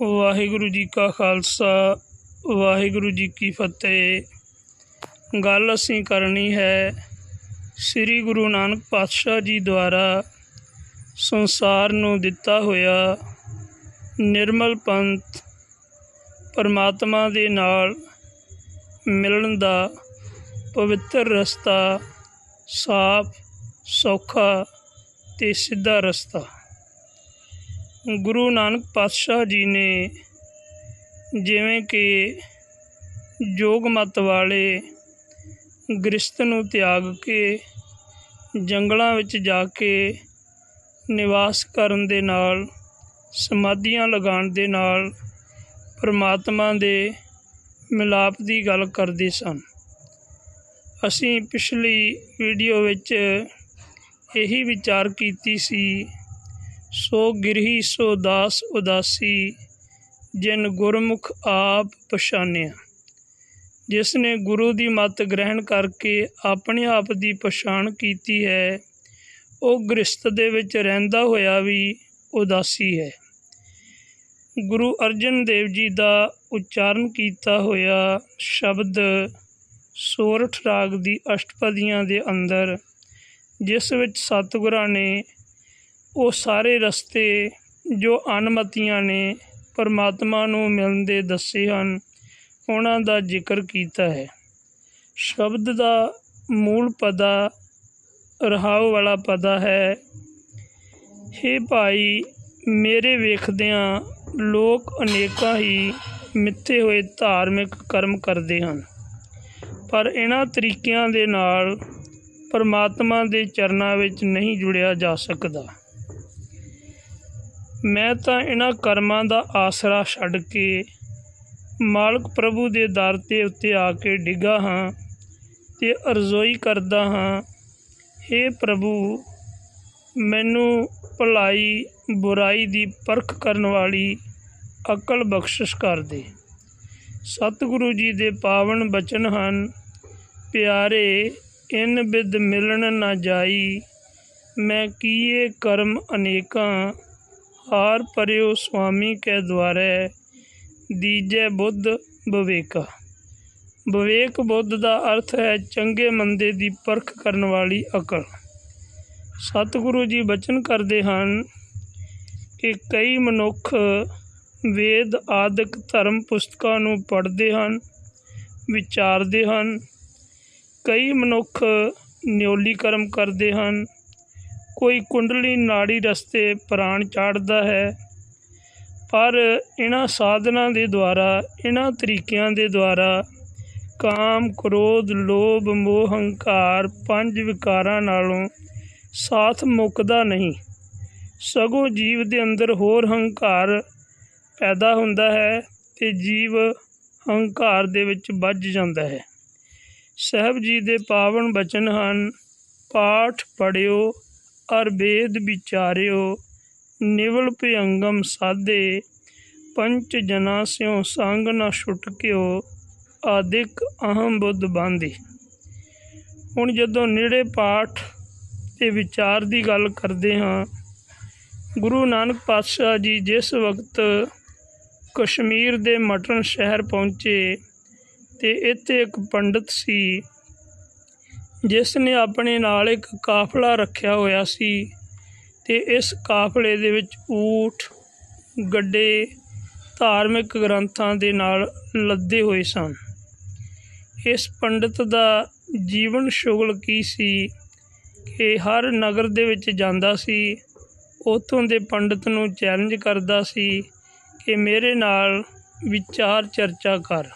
ਵਾਹਿਗੁਰੂ ਜੀ ਕਾ ਖਾਲਸਾ, ਵਾਹਿਗੁਰੂ ਜੀ ਕੀ ਫਤਿਹ। ਗੱਲ ਅਸੀਂ ਕਰਨੀ ਹੈ ਸ੍ਰੀ ਗੁਰੂ ਨਾਨਕ ਪਾਤਸ਼ਾਹ ਜੀ ਦੁਆਰਾ ਸੰਸਾਰ ਨੂੰ ਦਿੱਤਾ ਹੋਇਆ ਨਿਰਮਲ ਪੰਥ ਪਰਮਾਤਮਾ ਦੇ ਨਾਲ ਮਿਲਣ ਦਾ ਪਵਿੱਤਰ ਰਸਤਾ, ਸਾਫ਼, ਸੌਖਾ ਤੇ ਸਿੱਧਾ ਰਸਤਾ। ਗੁਰੂ ਨਾਨਕ ਪਾਤਸ਼ਾਹ ਜੀ ਨੇ ਜਿਵੇਂ ਕਿ ਜੋਗ ਮਤ ਵਾਲੇ ਗ੍ਰਸਤ ਨੂੰ ਤਿਆਗ ਕੇ ਜੰਗਲਾਂ ਵਿੱਚ ਜਾ ਕੇ ਨਿਵਾਸ ਕਰਨ ਦੇ ਨਾਲ, ਸਮਾਧੀਆਂ ਲਗਾਉਣ ਦੇ ਨਾਲ ਪਰਮਾਤਮਾ ਦੇ ਮਿਲਾਪ ਦੀ ਗੱਲ ਕਰਦੇ ਸਨ। ਅਸੀਂ ਪਿਛਲੀ ਵੀਡੀਓ ਵਿੱਚ ਇਹੀ ਵਿਚਾਰ ਕੀਤੀ ਸੀ ਸੋ ਗਿਰਹੀ, ਸੋ ਦਾਸ ਉਦਾਸੀ, ਜਿਨ ਗੁਰਮੁਖ ਆਪ ਪਛਾਨਿਆ। ਜਿਸ ਨੇ ਗੁਰੂ ਦੀ ਮੱਤ ਗ੍ਰਹਿਣ ਕਰਕੇ ਆਪਣੇ ਆਪ ਦੀ ਪਛਾਣ ਕੀਤੀ ਹੈ, ਉਹ ਗ੍ਰਸਤ ਦੇ ਵਿੱਚ ਰਹਿੰਦਾ ਹੋਇਆ ਵੀ ਉਦਾਸੀ ਹੈ। ਗੁਰੂ ਅਰਜਨ ਦੇਵ ਜੀ ਦਾ ਉਚਾਰਨ ਕੀਤਾ ਹੋਇਆ ਸ਼ਬਦ ਸੋਰਠ ਰਾਗ ਦੀ ਅਸ਼ਟਪਦੀਆਂ ਦੇ ਅੰਦਰ, ਜਿਸ ਵਿੱਚ ਸਤਿਗੁਰਾਂ ਨੇ ਉਹ ਸਾਰੇ ਰਸਤੇ ਜੋ ਅਨਮਤੀਆਂ ਨੇ ਪਰਮਾਤਮਾ ਨੂੰ ਮਿਲਣ ਦੇ ਦੱਸੇ ਹਨ, ਉਹਨਾਂ ਦਾ ਜ਼ਿਕਰ ਕੀਤਾ ਹੈ। ਸ਼ਬਦ ਦਾ ਮੂਲ ਪਦਾ, ਰਹਾਉ ਵਾਲਾ ਪਦਾ ਹੈ, ਹੇ ਭਾਈ, ਮੇਰੇ ਵੇਖਦਿਆਂ ਲੋਕ ਅਨੇਕਾਂ ਹੀ ਮਿੱਥੇ ਹੋਏ ਧਾਰਮਿਕ ਕਰਮ ਕਰਦੇ ਹਨ। ਪਰ ਇਹਨਾਂ ਤਰੀਕਿਆਂ ਦੇ ਨਾਲ ਪਰਮਾਤਮਾ ਦੇ ਚਰਨਾਂ ਵਿੱਚ ਨਹੀਂ ਜੁੜਿਆ ਜਾ ਸਕਦਾ। ਮੈਂ ਤਾਂ ਇਹਨਾਂ ਕਰਮਾਂ ਦਾ ਆਸਰਾ ਛੱਡ ਕੇ ਮਾਲਕ ਪ੍ਰਭੂ ਦੇ ਦਰ ਤੇ ਉੱਤੇ ਆ ਕੇ ਡਿੱਗਾ ਹਾਂ ਤੇ ਅਰਜ਼ੋਈ ਕਰਦਾ ਹਾਂ हे ਪ੍ਰਭੂ, ਮੈਨੂੰ ਭਲਾਈ ਬੁਰਾਈ ਦੀ ਪਰਖ ਕਰਨ ਵਾਲੀ ਅਕਲ ਬਖਸ਼ਿਸ਼ ਕਰ ਦੇ। ਸਤਿਗੁਰੂ ਜੀ ਦੇ ਪਾਵਨ ਬਚਨ ਹਨ, ਪਿਆਰੇ, ਇਨ ਬਿਦ ਮਿਲਣ ਨਾ ਜਾਈ, ਮੈਂ ਕੀਏ ਕਰਮ ਅਨੇਕਾਂ ਹਾਰ ਪਰਿਓ ਸੁਆਮੀ ਕੈ ਦੁਆਰੇ, ਦੀਜੈ ਬੁੱਧ ਵਿਵੇਕਾ ਵਿਵੇਕ ਬੁੱਧ ਦਾ ਅਰਥ ਹੈ ਚੰਗੇ ਮੰਦੇ ਦੀ ਪਰਖ ਕਰਨ ਵਾਲੀ ਅਕਲ। ਸਤਿਗੁਰੂ ਜੀ ਬਚਨ ਕਰਦੇ ਹਨ ਕਿ ਕਈ ਮਨੁੱਖ ਵੇਦ, ਆਦਿਕ, ਧਰਮ ਪੁਸਤਕਾਂ ਨੂੰ ਪੜ੍ਹਦੇ ਹਨ, ਵਿਚਾਰਦੇ ਹਨ। ਕਈ ਮਨੁੱਖ ਨਿਉਲੀ ਕਰਮ ਕਰਦੇ ਹਨ ਕੋਈ ਕੁੰਡਲੀ ਨਾੜੀ ਰਸਤੇ ਪ੍ਰਾਣ ਚਾੜਦਾ ਹੈ। ਪਰ ਇਹਨਾਂ ਸਾਧਨਾਂ ਦੇ ਦੁਆਰਾ ਇਹਨਾਂ ਤਰੀਕਿਆਂ ਦੇ ਦੁਆਰਾ ਕਾਮ, ਕ੍ਰੋਧ, ਲੋਭ, ਮੋਹ, ਹੰਕਾਰ ਪੰਜ ਵਿਕਾਰਾਂ ਨਾਲੋਂ ਸਾਥ ਮੁੱਕਦਾ ਨਹੀਂ। ਸਗੋਂ ਜੀਵ ਦੇ ਅੰਦਰ ਹੋਰ ਹੰਕਾਰ ਪੈਦਾ ਹੁੰਦਾ ਹੈ ਤੇ ਜੀਵ ਹੰਕਾਰ ਦੇ ਵਿੱਚ ਵੱਜ ਜਾਂਦਾ ਹੈ। ਸਹਿਬ ਜੀ ਦੇ ਪਾਵਨ ਬਚਨ ਹਨ, ਪਾਠ ਪੜਿਓ ਅਰ ਵੇਦ ਵਿਚਾਰਿਓ, ਨਿਵਲ ਭਯੰਗਮ ਸਾਧੇ ਪੰਚ ਜਨਾ ਸਿਓ ਸੰਗ ਨ ਛੁਟਕਿਓ ਆਦਿਕ ਅਹਮ ਬੁੱਧ ਬਾਂਧੇ। ਹੁਣ ਜਦੋਂ ਨੇੜੇ ਪਾਠ ਤੇ ਵਿਚਾਰ ਦੀ ਗੱਲ ਕਰਦੇ ਹਾਂ, ਗੁਰੂ ਨਾਨਕ ਪਾਤਸ਼ਾਹ ਜੀ ਜਿਸ ਵਕਤ ਕਸ਼ਮੀਰ ਦੇ ਮਟਨ ਸ਼ਹਿਰ ਪਹੁੰਚੇ ਤੇ ਇੱਥੇ ਇੱਕ ਪੰਡਤ ਸੀ ਜਿਸ ਨੇ ਆਪਣੇ ਨਾਲ ਇੱਕ ਕਾਫਲਾ ਰੱਖਿਆ ਹੋਇਆ ਸੀ ਤੇ ਇਸ ਕਾਫਲੇ ਦੇ ਵਿੱਚ ਊਠ, ਗੱਡੇ, ਧਾਰਮਿਕ ਗ੍ਰੰਥਾਂ ਦੇ ਨਾਲ ਲੱਦੇ ਹੋਏ ਸਨ। ਇਸ ਪੰਡਤ ਦਾ ਜੀਵਨ ਸ਼ੁਗਲ ਕੀ ਸੀ ਕਿ ਹਰ ਨਗਰ ਦੇ ਵਿੱਚ ਜਾਂਦਾ ਸੀ, ਉਥੋਂ ਦੇ ਪੰਡਤ ਨੂੰ ਚੈਲੰਜ ਕਰਦਾ ਸੀ ਕਿ ਮੇਰੇ ਨਾਲ ਵਿਚਾਰ ਚਰਚਾ ਕਰ।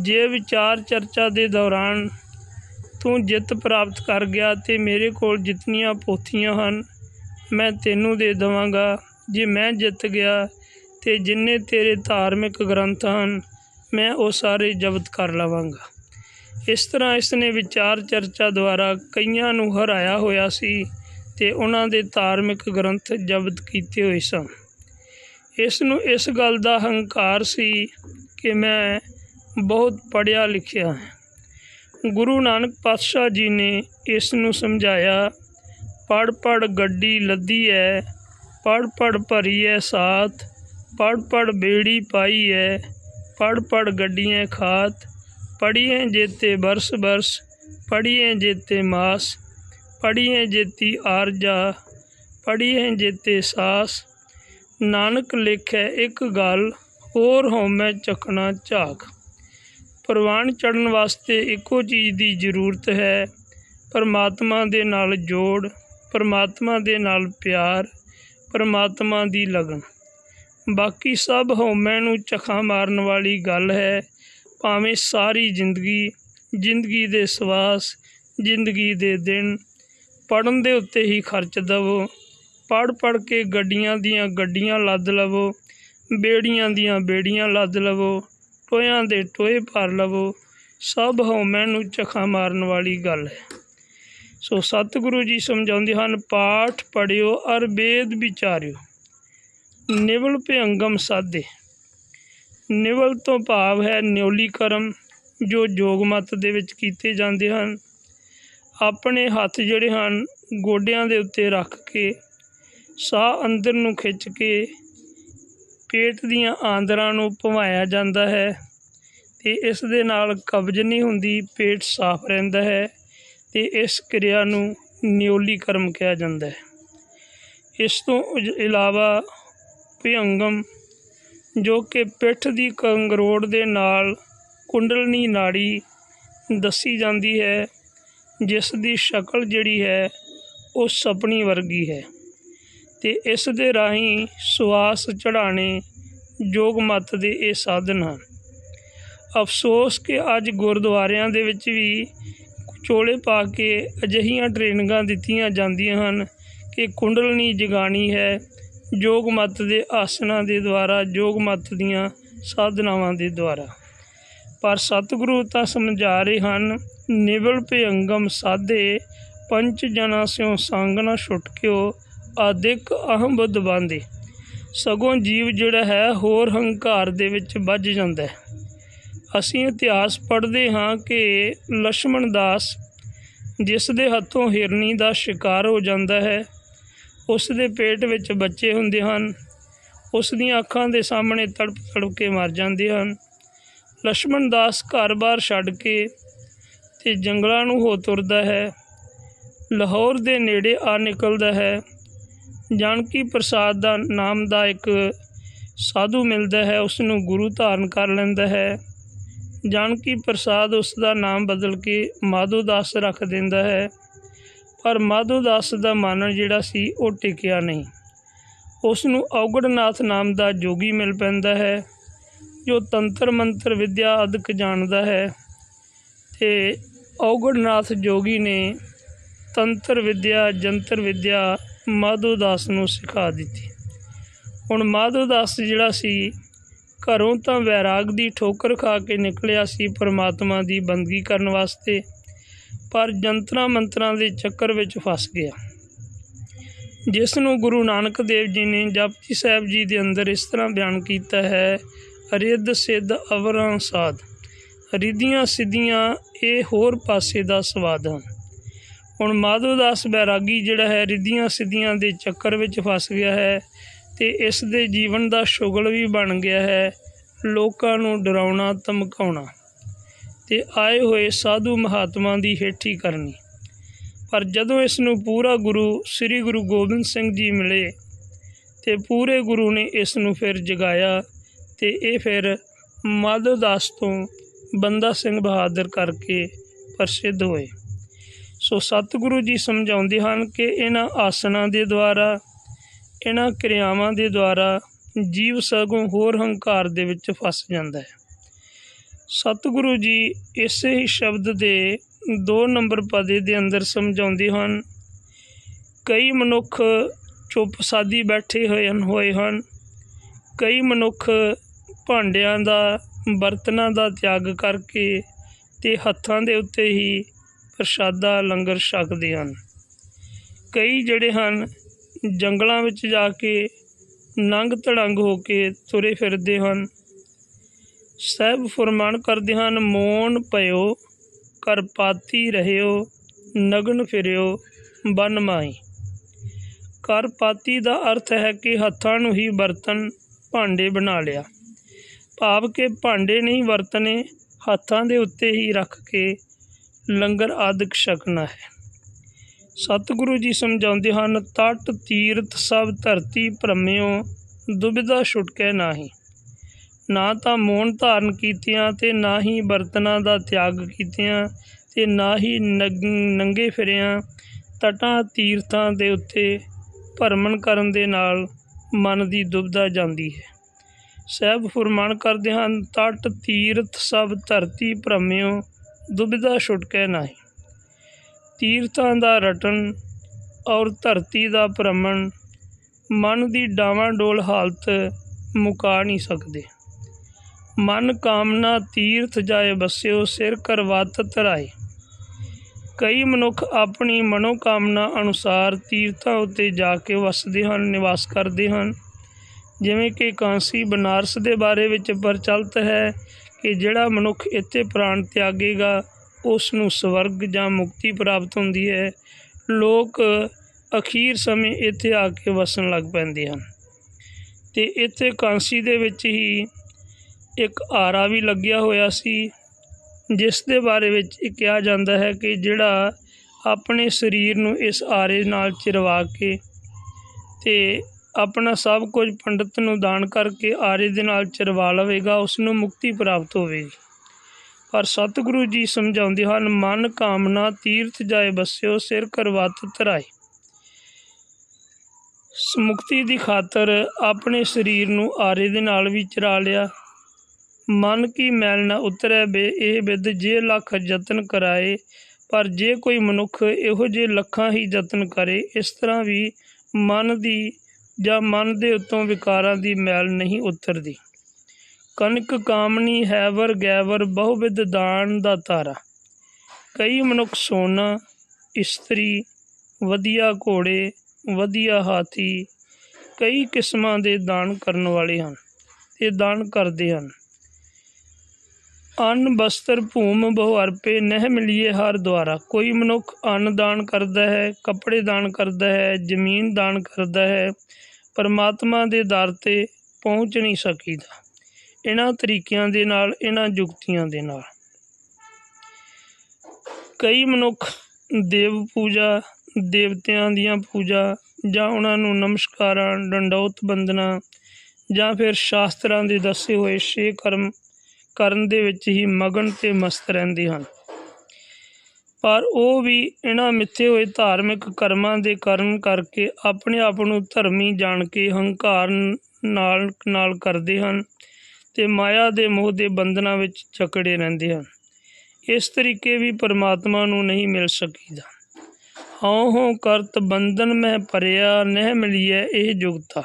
ਜੇ ਵਿਚਾਰ ਚਰਚਾ ਦੇ ਦੌਰਾਨ ਤੂੰ ਜਿੱਤ ਪ੍ਰਾਪਤ ਕਰ ਗਿਆ ਤੇ ਮੇਰੇ ਕੋਲ ਜਿਤਨੀਆਂ ਪੋਥੀਆਂ ਹਨ, ਮੈਂ ਤੈਨੂੰ ਦੇ ਦੇਵਾਂਗਾ। ਜੇ ਮੈਂ ਜਿੱਤ ਗਿਆ ਤੇ ਜਿੰਨੇ ਤੇਰੇ ਧਾਰਮਿਕ ਗ੍ਰੰਥ ਹਨ, ਮੈਂ ਉਹ ਸਾਰੇ ਜ਼ਬਤ ਕਰ ਲਵਾਂਗਾ। ਇਸ ਤਰ੍ਹਾਂ ਇਸ ਨੇ ਵਿਚਾਰ ਚਰਚਾ ਦੁਆਰਾ ਕਈਆਂ ਨੂੰ ਹਰਾਇਆ ਹੋਇਆ ਸੀ ਤੇ ਉਹਨਾਂ ਦੇ ਧਾਰਮਿਕ ਗ੍ਰੰਥ ਜ਼ਬਤ ਕੀਤੇ ਹੋਏ ਸਨ। ਇਸ ਨੂੰ ਇਸ ਗੱਲ ਦਾ ਹੰਕਾਰ ਸੀ ਕਿ ਮੈਂ ਬਹੁਤ ਪੜ੍ਹਿਆ ਲਿਖਿਆ ਹਾਂ। ਗੁਰੂ ਨਾਨਕ ਪਾਤਸ਼ਾਹ ਜੀ ਨੇ ਇਸ ਨੂੰ ਸਮਝਾਇਆ ਪੜ ਪੜ ਗੱਡੀ ਲੱਦੀ ਐ ਪੜ ਪੜ ਭਰੀ ਐ ਸਾਥ ਪੜ ਪੜ ਬੇੜੀ ਪਾਈ ਹੈ ਪੜ ਪੜ ਗੱਡੀਆਂ ਖਾਤ ਪੜੀਏ ਜੇਤੇ ਬਰਸ ਬਰਸ ਪੜੀਏ ਜੇਤੇ ਮਾਸ ਪੜੀਏ ਜੇਤੀ ਆਰਜਾ ਪੜੀਏ ਜੇਤੇ ਸਾਸ। ਨਾਨਕ ਲਿਖੈ ਇੱਕ ਗੱਲ, ਹੋਰ ਹਉਮੈ ਚੱਕਣਾ ਝਾਕ। ਪ੍ਰਵਾਨ ਚੜਨ ਵਾਸਤੇ ਇੱਕੋ ਚੀਜ਼ ਦੀ ਜ਼ਰੂਰਤ ਹੈ। ਪਰਮਾਤਮਾ ਦੇ ਨਾਲ ਜੋੜ, ਪਰਮਾਤਮਾ ਦੇ ਨਾਲ ਪਿਆਰ, ਪਰਮਾਤਮਾ ਦੀ ਲਗਨ। ਬਾਕੀ ਸਭ ਹਉਮੈ ਨੂੰ ਚਖਾ ਮਾਰਨ ਵਾਲੀ ਗੱਲ ਹੈ। ਭਾਵੇਂ ਸਾਰੀ ਜ਼ਿੰਦਗੀ ਜ਼ਿੰਦਗੀ ਦੇ ਸਵਾਸ, ਜ਼ਿੰਦਗੀ ਦੇ ਦਿਨ ਪੜਨ ਦੇ ਉੱਤੇ ਹੀ ਖਰਚ ਦਵੋ। ਪੜ ਪੜ ਕੇ ਗੱਡੀਆਂ ਦੀਆਂ ਗੱਡੀਆਂ ਲੱਦ ਲਵੋ, ਬੇੜੀਆਂ ਦੀਆਂ ਬੇੜੀਆਂ ਲੱਦ ਲਵੋ। ਟੋਇਆਂ ਦੇ ਟੋਏ ਭਰ ਲਵੋ, ਸਭ ਹਉਮੈ ਨੂੰ ਚਖਾ ਮਾਰਨ ਵਾਲੀ ਗੱਲ ਹੈ। ਸੋ ਸਤਿਗੁਰੂ ਜੀ ਸਮਝਾਉਂਦੇ ਹਨ, ਪਾਠ ਪੜਿਓ ਅਰ ਵੇਦ ਵਿਚਾਰਿਓ। ਨਿਵਲ ਭਿਅੰਗਮ ਸਾਧੇ। ਨਿਵਲ ਤੋਂ ਭਾਵ ਹੈ ਨਿਉਲੀ ਕਰਮ, ਜੋ ਜੋਗ ਮਤ ਦੇ ਵਿੱਚ ਕੀਤੇ ਜਾਂਦੇ ਹਨ। ਆਪਣੇ ਹੱਥ ਜਿਹੜੇ ਹਨ, ਗੋਡਿਆਂ ਦੇ ਉੱਤੇ ਰੱਖ ਕੇ, ਸਾਹ ਅੰਦਰ ਨੂੰ ਖਿੱਚ ਕੇ ਪੇਟ ਦੀਆਂ ਆਂਦਰਾਂ ਨੂੰ ਭਵਾਇਆ ਜਾਂਦਾ ਹੈ ਤੇ ਇਸ ਦੇ ਨਾਲ ਕਬਜ਼ ਨਹੀਂ ਹੁੰਦੀ, ਪੇਟ ਸਾਫ਼ ਰਹਿੰਦਾ ਹੈ ਤੇ ਇਸ ਕਿਰਿਆ ਨੂੰ ਨਿਉਲੀਕਰਮ ਕਿਹਾ ਜਾਂਦਾ ਹੈ। ਇਸ ਤੋਂ ਇਜ- ਇਲਾਵਾ ਭਿਅੰਗਮ, ਜੋ ਕਿ ਪਿੱਠ ਦੀ ਕੰਗਰੋੜ ਦੇ ਨਾਲ ਕੁੰਡਲਨੀ ਨਾੜੀ ਦੱਸੀ ਜਾਂਦੀ ਹੈ, ਜਿਸ ਦੀ ਸ਼ਕਲ ਜਿਹੜੀ ਹੈ, ਉਹ ਸਪਣੀ ਵਰਗੀ ਹੈ। ਤੇ ਇਸ ਦੇ ਰਾਹੀਂ ਸਵਾਸ ਚੜਾਣੇ ਯੋਗ ਮਤ ਦੇ ਇਹ ਸਾਧਨ ਹਨ। ਅਫਸੋਸ ਕਿ ਅੱਜ ਗੁਰਦੁਆਰਿਆਂ ਦੇ ਵਿੱਚ ਵੀ ਚੋਲੇ ਪਾ ਕੇ ਅਜਿਹੀਆਂ ਟ੍ਰੇਨਿੰਗਾਂ ਦਿੱਤੀਆਂ ਜਾਂਦੀਆਂ ਹਨ ਕਿ ਕੁੰਡਲਨੀ ਜਗਾਣੀ ਹੈ। ਯੋਗ ਮਤ ਦੇ ਆਸਨਾਂ ਦੇ ਦੁਆਰਾ ਯੋਗ ਮਤ ਦੀਆਂ ਸਾਧਨਾਵਾਂ ਦੇ ਦੁਆਰਾ। ਪਰ ਸਤਿਗੁਰੂ ਤਾਂ ਸਮਝਾ ਰਹੇ ਹਨ, ਨਿਵਲ ਭਿਅੰਗਮ ਸਾਧੇ ਪੰਚ ਜਨਾ ਸਿਓ ਸੰਗ ਨਾ ਛੁਟਕਿਓ ਆਦਿਕ ਅਹਮਬੁੱਧ ਬੰਦੇ ਸਗੋਂ ਜੀਵ ਜਿਹੜਾ ਹੈ, ਹੋਰ ਹੰਕਾਰ ਦੇ ਵਿੱਚ ਵੱਜ ਜਾਂਦਾ ਹੈ। ਅਸੀਂ ਇਤਿਹਾਸ ਪੜ੍ਹਦੇ ਹਾਂ ਕਿ ਲక్ష్మణ ਦਾਸ ਜਿਸ ਦੇ ਹੱਥੋਂ ਹਿਰਨੀ ਦਾ ਸ਼ਿਕਾਰ ਹੋ ਜਾਂਦਾ ਹੈ, ਉਸ ਦੇ ਪੇਟ ਵਿੱਚ ਬੱਚੇ ਹੁੰਦੇ ਹਨ। ਉਸ ਦੀਆਂ ਅੱਖਾਂ ਦੇ ਸਾਹਮਣੇ ਤੜਪ ਤੜਪ ਕੇ ਮਰ ਜਾਂਦੇ ਹਨ। ਲక్ష్మణ ਦਾਸ ਘਰ-ਬਾਰ ਛੱਡ ਕੇ ਤੇ ਜੰਗਲਾਂ ਨੂੰ ਹੋ ਤੁਰਦਾ ਹੈ। ਲਾਹੌਰ ਦੇ ਨੇੜੇ ਆ ਨਿਕਲਦਾ ਹੈ। ਜਾਨਕੀ ਪ੍ਰਸਾਦ ਦਾ ਨਾਮ ਦਾ ਇੱਕ ਸਾਧੂ ਮਿਲਦਾ ਹੈ ਉਸ ਨੂੰ ਗੁਰੂ ਧਾਰਨ ਕਰ ਲੈਂਦਾ ਹੈ। ਜਾਨਕੀ ਪ੍ਰਸਾਦ ਉਸ ਦਾ ਨਾਮ ਬਦਲ ਕੇ ਮਾਧੋ ਦਾਸ ਰੱਖ ਦਿੰਦਾ ਹੈ। ਪਰ ਮਾਧੋ ਦਾਸ ਦਾ ਮਾਨਣ ਜਿਹੜਾ ਸੀ, ਉਹ ਟਿਕਿਆ ਨਹੀਂ। ਉਸ ਨੂੰ ਔਗੜਨਾਥ ਨਾਮ ਦਾ ਜੋਗੀ ਮਿਲ ਪੈਂਦਾ ਹੈ, ਜੋ ਤੰਤਰ ਮੰਤਰ ਵਿਦਿਆ ਅਦਕ ਜਾਣਦਾ ਹੈ। ਤੇ ਔਗੜਨਾਥ ਜੋਗੀ ਨੇ ਤੰਤਰ ਵਿਦਿਆ, ਜੰਤਰ ਵਿਦਿਆ ਮਾਧੋ ਦਾਸ ਨੂੰ ਸਿਖਾ ਦਿੱਤੀ। ਹੁਣ ਮਾਧੋ ਦਾਸ ਜਿਹੜਾ ਸੀ, ਘਰੋਂ ਤਾਂ ਵੈਰਾਗ ਦੀ ਠੋਕਰ ਖਾ ਕੇ ਨਿਕਲਿਆ ਸੀ ਪਰਮਾਤਮਾ ਦੀ ਬੰਦਗੀ ਕਰਨ ਵਾਸਤੇ, ਪਰ ਜੰਤਰਾਂ ਮੰਤਰਾਂ ਦੇ ਚੱਕਰ ਵਿੱਚ ਫਸ ਗਿਆ। ਜਿਸ ਨੂੰ ਗੁਰੂ ਨਾਨਕ ਦੇਵ ਜੀ ਨੇ ਜਪਜੀ ਸਾਹਿਬ ਜੀ ਦੇ ਅੰਦਰ ਇਸ ਤਰ੍ਹਾਂ ਬਿਆਨ ਕੀਤਾ ਹੈ, ਰਿੱਧ ਸਿੱਧ ਅਵਰਾਂ ਸਾਧ, ਰਿੱਧੀਆਂ ਸਿੱਧੀਆਂ ਇਹ ਹੋਰ ਪਾਸੇ ਦਾ ਸਵਾਦ ਹਨ। ਹੁਣ ਮਾਧੋ ਦਾਸ ਬੈਰਾਗੀ ਜਿਹੜਾ ਹੈ, ਰਿੱਧੀਆਂ ਸਿੱਧੀਆਂ ਦੇ ਚੱਕਰ ਵਿੱਚ ਫਸ ਗਿਆ ਹੈ ਤੇ ਇਸ ਦੇ ਜੀਵਨ ਦਾ ਸ਼ੁਗਲ ਵੀ ਬਣ ਗਿਆ ਹੈ ਲੋਕਾਂ ਨੂੰ ਡਰਾਉਣਾ, ਧਮਕਾਉਣਾ ਤੇ ਆਏ ਹੋਏ ਸਾਧੂ ਮਹਾਤਮਾ ਦੀ ਹੇਠੀ ਕਰਨੀ। ਪਰ ਜਦੋਂ ਇਸ ਨੂੰ ਪੂਰਾ ਗੁਰੂ ਸ੍ਰੀ ਗੁਰੂ ਗੋਬਿੰਦ ਸਿੰਘ ਜੀ ਮਿਲੇ ਤੇ ਪੂਰੇ ਗੁਰੂ ਨੇ ਇਸ ਨੂੰ ਫਿਰ ਜਗਾਇਆ ਤੇ ਇਹ ਫਿਰ ਮਾਧਵ ਦਾਸ ਤੋਂ ਬੰਦਾ ਸਿੰਘ ਬਹਾਦਰ ਕਰਕੇ ਪ੍ਰਸਿੱਧ ਹੋਏ। ਸੋ ਸਤਿਗੁਰੂ ਜੀ ਸਮਝਾਉਂਦੇ ਹਨ ਕਿ ਇਹਨਾਂ ਆਸਨਾਂ ਦੇ ਦੁਆਰਾ, ਇਹਨਾਂ ਕਿਰਿਆਵਾਂ ਦੇ ਦੁਆਰਾ ਜੀਵ ਸਗੋਂ ਹੋਰ ਹੰਕਾਰ ਦੇ ਵਿੱਚ ਫਸ ਜਾਂਦਾ ਹੈ। ਸਤਿਗੁਰੂ ਜੀ ਇਸੇ ਹੀ ਸ਼ਬਦ ਦੇ 2 ਨੰਬਰ ਪਦੇ ਦੇ ਅੰਦਰ ਸਮਝਾਉਂਦੇ ਹਨ, ਕਈ ਮਨੁੱਖ ਚੁੱਪ ਸਾਦੀ ਬੈਠੇ ਹੋਏ ਹਨ ਹੋਏ ਹਨ। ਕਈ ਮਨੁੱਖ ਭਾਂਡਿਆਂ ਦਾ, ਬਰਤਨਾਂ ਦਾ ਤਿਆਗ ਕਰਕੇ ਤੇ ਹੱਥਾਂ ਦੇ ਉੱਤੇ ਹੀ ਪ੍ਰਸ਼ਾਦਾ, ਲੰਗਰ ਛਕਦੇ ਹਨ। ਕਈ ਜਿਹੜੇ ਹਨ, ਜੰਗਲਾਂ ਵਿੱਚ ਜਾ ਕੇ ਨੰਗ ਧੜੰਗ ਹੋ ਕੇ ਤੁਰੇ ਫਿਰਦੇ ਹਨ। ਸਹਿਬ ਫਰਮਾਨ ਕਰਦੇ ਹਨ, ਮੋਨ ਪਇਓ ਕਰਪਾਤੀ ਰਹਿਓ, ਨਗਨ ਫਿਰਿਓ, ਬਨ ਮਾਈ। ਕਰਪਾਤੀ ਦਾ ਅਰਥ ਹੈ ਕਿ ਹੱਥਾਂ ਨੂੰ ਹੀ ਬਰਤਨ ਭਾਂਡੇ ਬਣਾ ਲਿਆ। ਭਾਵ ਕਿ ਭਾਂਡੇ ਨਹੀਂ ਵਰਤਨੇ, ਹੱਥਾਂ ਦੇ ਉੱਤੇ ਹੀ ਰੱਖ ਕੇ ਲੰਗਰ ਆਦਿਕ ਛਕਣਾ ਹੈ। ਸਤਿਗੁਰੂ ਜੀ ਸਮਝਾਉਂਦੇ ਹਨ, ਤਟ ਤੀਰਥ ਸਭ ਧਰਤੀ ਭ੍ਰਮਿਓ, ਦੁਬਿਧਾ ਛੁਟਕੈ ਨਾਹੀ। ਨਾ ਤਾਂ ਮੌਨ ਧਾਰਨ ਕੀਤਿਆਂ ਤੇ ਨਾ ਹੀ ਬਰਤਨਾਂ ਦਾ ਤਿਆਗ ਕੀਤਿਆਂ ਤੇ ਨਾ ਹੀ ਨੰਗੇ ਫਿਰਿਆਂ, ਤਟਾਂ ਤੀਰਥਾਂ ਦੇ ਉੱਤੇ ਭਰਮਣ ਕਰਨ ਦੇ ਨਾਲ ਮਨ ਦੀ ਦੁਬਿਧਾ ਜਾਂਦੀ ਹੈ। ਸਹਿਬ ਫੁਰਮਾਨ ਕਰਦੇ ਹਨ, ਤਟ ਤੀਰਥ ਸਭ ਧਰਤੀ ਭ੍ਰਮਿਓ ਦੁਬਿਧਾ ਛੁਟਕੈ ਨਾਹੀ। ਤੀਰਥਾਂ ਦਾ ਰਟਨ ਔਰ ਧਰਤੀ ਦਾ ਭ੍ਰਮਣ, ਮਨ ਦੀ ਡਾਵਾਂਡੋਲ ਹਾਲਤ ਮੁਕਾ ਨਹੀਂ ਸਕਦੇ। ਮਨ ਕਾਮਨਾ ਤੀਰਥ ਜਾਏ ਬਸਿਓ, ਸਿਰ ਕਰਵਤ ਧਰਾਏ। ਕਈ ਮਨੁੱਖ ਆਪਣੀ ਮਨੋਕਾਮਨਾ ਅਨੁਸਾਰ ਤੀਰਥਾਂ ਉੱਤੇ ਜਾ ਕੇ ਵਸਦੇ ਹਨ, ਨਿਵਾਸ ਕਰਦੇ ਹਨ। ਜਿਵੇਂ ਕਿ ਕਾਂਸੀ ਬਨਾਰਸ ਦੇ ਬਾਰੇ ਵਿੱਚ ਪ੍ਰਚਲਿਤ ਹੈ ਕਿ ਜਿਹੜਾ ਮਨੁੱਖ ਇੱਥੇ ਪ੍ਰਾਣ ਤਿਆਗੇਗਾ ਉਸ ਨੂੰ ਸਵਰਗ ਜਾਂ ਮੁਕਤੀ ਪ੍ਰਾਪਤ ਹੁੰਦੀ ਹੈ। ਲੋਕ ਅਖੀਰ ਸਮੇਂ ਇੱਥੇ ਆ ਕੇ ਵਸਣ ਲੱਗ ਪੈਂਦੇ ਹਨ। ਤੇ ਇੱਥੇ ਕਾਂਸੀ ਦੇ ਵਿੱਚ ਹੀ ਇੱਕ ਆਰਾ ਵੀ ਲੱਗਿਆ ਹੋਇਆ ਸੀ, ਜਿਸ ਦੇ ਬਾਰੇ ਵਿੱਚ ਇਹ ਕਿਹਾ ਜਾਂਦਾ ਹੈ ਕਿ ਜਿਹੜਾ ਆਪਣੇ ਸਰੀਰ ਨੂੰ ਇਸ ਆਰੇ ਨਾਲ ਚਿਰਵਾ ਕੇ ਤੇ ਆਪਣਾ ਸਭ ਕੁਝ ਪੰਡਤ ਨੂੰ ਦਾਨ ਕਰਕੇ ਆਰੇ ਦੇ ਨਾਲ ਚਰਵਾ ਲਵੇਗਾ ਉਸ ਨੂੰ ਮੁਕਤੀ ਪ੍ਰਾਪਤ ਹੋਵੇਗੀ। ਪਰ ਸਤਿਗੁਰੂ ਜੀ ਸਮਝਾਉਂਦੇ ਹਨ, ਮਨ ਕਾਮਨਾ ਤੀਰਥ ਜਾਏ ਬਸਿਓ, ਸਿਰ ਕਰਵਤ ਧਰਾਏ। ਮੁਕਤੀ ਦੀ ਖਾਤਰ ਆਪਣੇ ਸਰੀਰ ਨੂੰ ਆਰੇ ਦੇ ਨਾਲ ਵੀ ਚਰਾ ਲਿਆ। ਮਨ ਕੀ ਮੈਲ ਨਾ ਉਤਰੈ ਬੇ, ਇਹ ਵਿਦ ਜੇ ਲੱਖ ਯਤਨ ਕਰਾਏ। ਪਰ ਜੇ ਕੋਈ ਮਨੁੱਖ ਇਹੋ ਜਿਹੇ ਲੱਖਾਂ ਹੀ ਯਤਨ ਕਰੇ, ਇਸ ਤਰ੍ਹਾਂ ਵੀ ਮਨ ਦੀ ਜਾਂ ਮਨ ਦੇ ਉੱਤੋਂ ਵਿਕਾਰਾਂ ਦੀ ਮੈਲ ਨਹੀਂ ਉਤਰਦੀ। ਕਨਕ ਕਾਮਨੀ ਹੈਵਰ, ਗੈਵਰ, ਬਹੁਵਿਧ ਦਾਨ ਦਾ ਤਾਰਾ ਕਈ ਮਨੁੱਖ ਸੋਨਾ, ਇਸਤਰੀ, ਵਧੀਆ ਘੋੜੇ, ਵਧੀਆ ਹਾਥੀ, ਕਈ ਕਿਸਮਾਂ ਦੇ ਦਾਨ ਕਰਨ ਵਾਲੇ ਹਨ ਇਹ ਦਾਨ ਕਰਦੇ ਹਨ। ਅੰਨ, ਬਸਤਰ, ਭੂਮ, ਬਹੁ ਅਰਪੇ, ਨਹਿ ਮਿਲੀਏ ਹਰ ਦੁਆਰਾ। ਕੋਈ ਮਨੁੱਖ ਅੰਨ ਦਾਨ ਕਰਦਾ ਹੈ, ਕੱਪੜੇ ਦਾਨ ਕਰਦਾ ਹੈ, ਜ਼ਮੀਨ ਦਾਨ ਕਰਦਾ ਹੈ ਪਰਮਾਤਮਾ ਦੇ ਦਰ ਤੇ ਪਹੁੰਚ ਨਹੀਂ ਸਕੀਦਾ। ਇਹਨਾਂ ਤਰੀਕਿਆਂ ਦੇ ਨਾਲ ਇਹਨਾਂ ਯੁਕਤੀਆਂ ਦੇ ਨਾਲ। ਕਈ ਮਨੁੱਖ ਦੇਵ ਪੂਜਾ, ਦੇਵਤਿਆਂ ਦੀਆਂ ਪੂਜਾ ਜਾਂ ਉਹਨਾਂ ਨੂੰ ਨਮਸਕਾਰਾਂ, ਡੰਡੌਤ ਬੰਦਨਾ ਜਾਂ ਫਿਰ ਸ਼ਾਸਤਰਾਂ ਦੇ ਦੱਸੇ ਹੋਏ ਛੇ ਕਰਮ ਕਰਨ ਦੇ ਵਿੱਚ ਹੀ ਮਗਨ ਤੇ ਮਸਤ ਰਹਿੰਦੇ ਹਨ। ਪਰ ਉਹ ਵੀ ਇਹਨਾਂ ਮਿੱਥੇ ਹੋਏ ਧਾਰਮਿਕ ਕਰਮਾਂ ਦੇ ਕਾਰਨ ਕਰਕੇ ਆਪਣੇ ਆਪ ਨੂੰ ਧਰਮੀ ਜਾਣ ਕੇ ਹੰਕਾਰ ਨਾਲ ਨਾਲ ਕਰਦੇ ਹਨ ਤੇ ਮਾਇਆ ਦੇ ਮੋਹ ਦੇ ਬੰਧਨਾਂ ਵਿੱਚ ਜਕੜੇ ਰਹਿੰਦੇ ਹਨ। ਇਸ ਤਰੀਕੇ ਵੀ ਪਰਮਾਤਮਾ ਨੂੰ ਨਹੀਂ ਮਿਲ ਸਕੀਦਾ। ਹਉ ਹਉ ਕਰਤ ਬੰਧਨ ਮੈਂ ਭਰਿਆ, ਨਹਿ ਮਿਲੀਐ ਇਹ ਜੁਗਤਾ।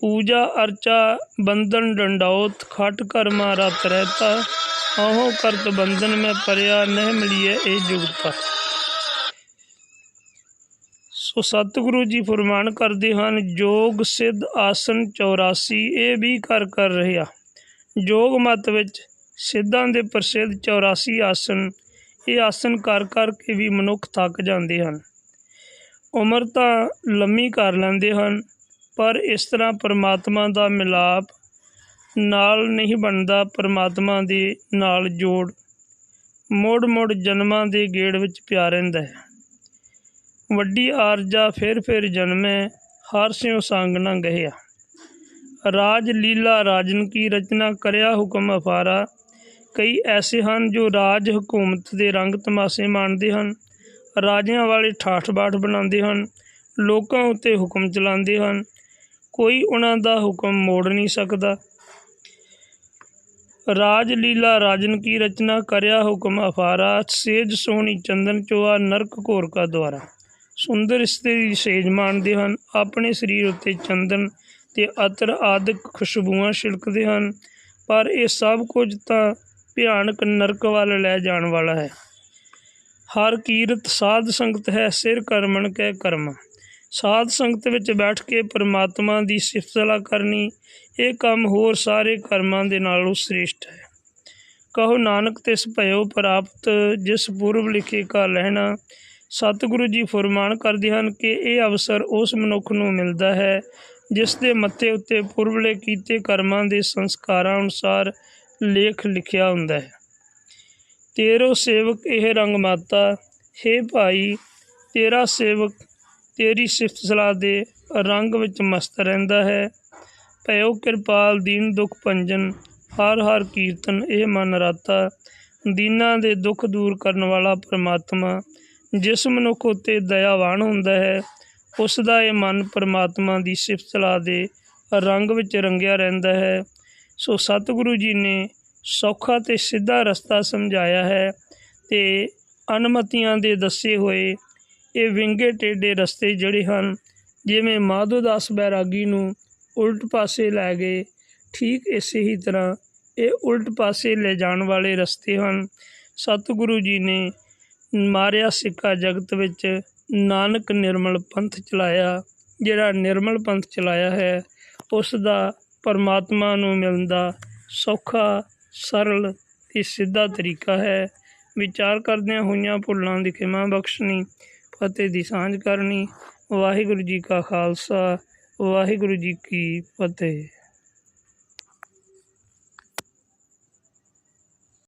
ਪੂਜਾ ਅਰਚਾ ਬੰਧਨ ਡੰਡੌਤ ਖਟ ਕਰਮਾ ਰਤ ਰਹਿਤਾ ਆਹੋ ਹਉ ਕਰਤ ਬੰਧਨ ਮੈਂ ਪਰਿਆ ਨਹਿ ਮਿਲੀਐ ਇਹ ਜੁਗਤਾ ਸੋ ਸਤਿਗੁਰੂ ਜੀ ਫਰਮਾਨ ਕਰਦੇ ਹਨ, ਜੋਗ ਸਿੱਧ ਆਸਨ 84 ਇਹ ਵੀ ਕਰ ਕਰ ਰਿਹਾ। ਜੋਗ ਮਤ ਵਿੱਚ ਸਿੱਧਾਂ ਦੇ ਪ੍ਰਸਿੱਧ 84 ਆਸਨ, ਇਹ ਆਸਨ ਕਰ ਕਰ ਕੇ ਵੀ ਮਨੁੱਖ ਥੱਕ ਜਾਂਦੇ ਹਨ। ਉਮਰ ਤਾਂ ਲੰਮੀ ਕਰ ਲੈਂਦੇ ਹਨ, ਪਰ ਇਸ ਤਰ੍ਹਾਂ ਪਰਮਾਤਮਾ ਦਾ ਮਿਲਾਪ ਨਾਲ ਨਹੀਂ ਬਣਦਾ ਪਰਮਾਤਮਾ ਦੇ ਨਾਲ ਜੋੜ। ਮੋੜ ਮੋੜ ਜਨਮਾਂ ਦੇ ਗੇੜ ਵਿੱਚ ਪਿਆ ਰਹਿੰਦਾ ਹੈ। ਵੱਡੀ ਆਰਜਾ ਫਿਰ ਫਿਰ ਜਨਮੈ, ਹਰ ਸਿਉ ਸੰਗ ਨਾ ਗਹਿਆ। ਰਾਜ ਲੀਲਾ ਰਾਜਨ ਕੀ ਰਚਨਾ ਕਰਿਆ ਹੁਕਮ ਅਫਾਰਾ। ਕਈ ਐਸੇ ਹਨ ਜੋ ਰਾਜ ਹਕੂਮਤ ਦੇ ਰੰਗ ਤਮਾਸ਼ੇ ਮਾਣਦੇ ਹਨ। ਰਾਜਿਆਂ ਵਾਲੇ ਠਾਠ ਬਾਠ ਬਣਾਉਂਦੇ ਹਨ। ਲੋਕਾਂ ਉੱਤੇ ਹੁਕਮ ਚਲਾਉਂਦੇ ਹਨ। ਕੋਈ ਉਹਨਾਂ ਦਾ ਹੁਕਮ ਮੋੜ ਨਹੀਂ ਸਕਦਾ। ਰਾਜ ਲੀਲਾ ਰਾਜਨ ਕੀ ਰਚਨਾ ਕਰਿਆ ਹੁਕਮ ਅਫਾਰਾ, ਸੇਜ ਸੋਹਣੀ ਚੰਦਨ ਚੋਆ ਨਰਕ ਘੋਰ ਕਾ ਦੁਆਰਾ। ਸੁੰਦਰ ਇਸਤਰੀ ਦੀ ਸੇਜ ਮਾਣਦੇ ਹਨ, ਆਪਣੇ ਸਰੀਰ ਉੱਤੇ ਚੰਦਨ ਤੇ ਅਤਰ ਆਦਿਕ ਖੁਸ਼ਬੂਆਂ ਛਿੜਕਦੇ ਹਨ, ਪਰ ਇਹ ਸਭ ਕੁਝ ਤਾਂ ਭਿਆਨਕ ਨਰਕ ਵੱਲ ਲੈ ਜਾਣ ਵਾਲਾ ਹੈ। ਹਰ ਕੀਰਤ ਸਾਧ ਸੰਗਤ ਹੈ, ਸਿਰ ਕਰਮਣ ਕੈ ਕਰਮ। ਸਾਧ ਸੰਗਤ ਵਿੱਚ ਬੈਠ ਕੇ ਪਰਮਾਤਮਾ ਦੀ ਸਿਫਤ ਕਰਨੀ ਇਹ ਕੰਮ ਹੋਰ ਸਾਰੇ ਕਰਮਾਂ ਦੇ ਨਾਲੋਂ ਸ੍ਰੇਸ਼ਟ ਹੈ। ਕਹੋ, ਨਾਨਕ, ਤਿਸ ਭਇਓ ਪ੍ਰਾਪਤ, ਜਿਸ ਪੂਰਬ ਲਿਖੇ ਕਾ ਲੈਣਾ ਸਤਿਗੁਰੂ ਜੀ ਫਰਮਾਨ ਕਰਦੇ ਹਨ ਕਿ ਇਹ ਅਵਸਰ ਉਸ ਮਨੁੱਖ ਨੂੰ ਮਿਲਦਾ ਹੈ, ਜਿਸ ਦੇ ਮੱਥੇ ਉੱਤੇ ਪੁਰਬਲੇ ਕੀਤੇ ਕਰਮਾਂ ਦੇ ਸੰਸਕਾਰਾਂ ਅਨੁਸਾਰ ਲੇਖ ਲਿਖਿਆ ਹੁੰਦਾ ਹੈ। ਤੇਰੋ ਸੇਵਕ ਇਹ ਰੰਗ ਮਾਤਾ, ਹੇ ਭਾਈ, ਤੇਰਾ ਸੇਵਕ ਤੇਰੀ ਸਿਫਤ ਸਲਾਹ ਦੇ ਰੰਗ ਵਿੱਚ ਮਸਤ ਰਹਿੰਦਾ ਹੈ। ਭਇਓ ਕਿਰਪਾਲ, ਦੀਨ, ਦੁਖ, ਭੰਜਨ, ਹਰ ਹਰ ਕੀਰਤਨ, ਇਹ ਮਨ ਰਾਤਾ। ਦੀਨਾਂ ਦੇ ਦੁੱਖ ਦੂਰ ਕਰਨ ਵਾਲਾ ਪ੍ਰਮਾਤਮਾ, ਜਿਸ ਮਨੁੱਖ ਉਤੇ ਦਇਆਵਾਨ ਹੁੰਦਾ ਹੈ ਉਸ ਦਾ ਇਹ ਮਨ ਪ੍ਰਮਾਤਮਾ ਦੀ ਸਿਫਤ ਸਲਾਹ ਦੇ ਰੰਗ ਵਿੱਚ ਰੰਗਿਆ ਰਹਿੰਦਾ ਹੈ। ਸੋ ਸਤਿਗੁਰੂ ਜੀ ਨੇ ਸੌਖਾ ਤੇ ਸਿੱਧਾ ਰਸਤਾ ਸਮਝਾਇਆ ਹੈ ਤੇ ਅਨਮਤੀਆਂ ਦੇ ਦੱਸੇ ਹੋਏ ਇਹ ਵਿੰਗੇ ਟੇਡੇ ਰਸਤੇ ਜਿਹੜੇ ਹਨ, ਜਿਵੇਂ ਮਾਧੋਦਾਸ ਬੈਰਾਗੀ ਨੂੰ ਉਲਟ ਪਾਸੇ ਲੈ ਗਏ। ਠੀਕ ਇਸੇ ਹੀ ਤਰ੍ਹਾਂ ਇਹ ਉਲਟ ਪਾਸੇ ਲੈ ਜਾਣ ਵਾਲੇ ਰਸਤੇ ਹਨ। ਸਤਿਗੁਰੂ ਜੀ ਨੇ ਮਾਰਿਆ ਸਿੱਕਾ ਜਗਤ ਵਿੱਚ। ਨਾਨਕ ਨਿਰਮਲ ਪੰਥ ਚਲਾਇਆ। ਜਿਹੜਾ ਨਿਰਮਲ ਪੰਥ ਚਲਾਇਆ ਹੈ, ਉਸ ਦਾ ਪਰਮਾਤਮਾ ਨੂੰ ਮਿਲਣ ਦਾ ਸੌਖਾ, ਸਰਲ ਤੇ ਸਿੱਧਾ ਤਰੀਕਾ ਹੈ। ਵਿਚਾਰ ਕਰਦਿਆਂ ਹੋਈਆਂ ਭੁੱਲਾਂ ਦੀ ਖਿਮਾ ਬਖਸ਼ਣੀ, ਫਤਿਹ ਦੀ ਸਾਂਝ ਕਰਨੀ। ਵਾਹਿਗੁਰੂ ਜੀ ਕਾ ਖਾਲਸਾ। ਵਾਹਿਗੁਰੂ ਜੀ ਕੀ ਫਤਿਹ।